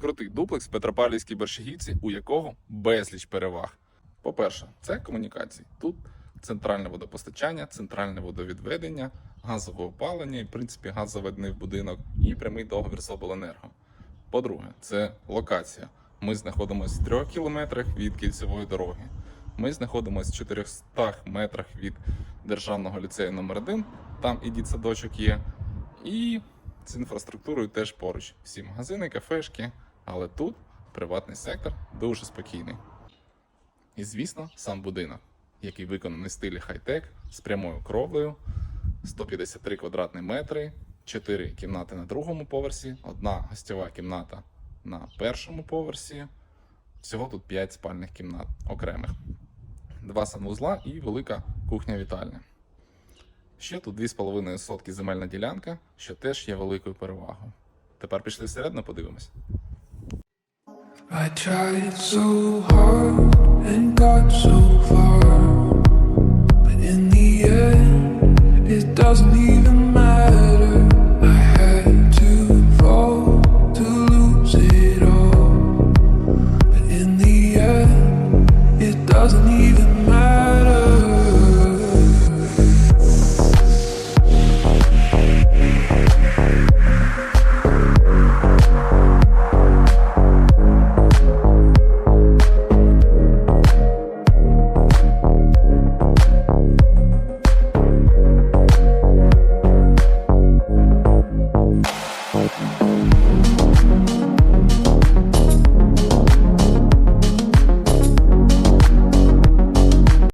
Крутий дуплекс в Петропавлівській Борщагівці, у якого безліч переваг. По-перше, це комунікації. Тут центральне водопостачання, центральне водовідведення, газове опалення і, в принципі, газ заведений в будинок і прямий договір з обленерго. По-друге, це локація. Ми знаходимося в 3 кілометрах від кільцевої дороги. Ми знаходимося в 400 метрах від державного ліцею номер 1 там і дітсадочок є. І з інфраструктурою теж поруч. Всі магазини, кафешки, але тут приватний сектор дуже спокійний. І, звісно, сам будинок, який виконаний в стилі хай-тек з прямою кровлею, 153 квадратні метри, 4 кімнати на другому поверсі, одна гостьова кімната на першому поверсі. Всього тут 5 спальних кімнат окремих, два санвузла і велика кухня-вітальня. Ще тут 2,5 сотки земельна ділянка, що теж є великою перевагою. Тепер пішли всередину, подивимось. I tried so hard and got so far, but in the end, it doesn't even matter. I had to fall to lose it all, but in the end, it doesn't even matter.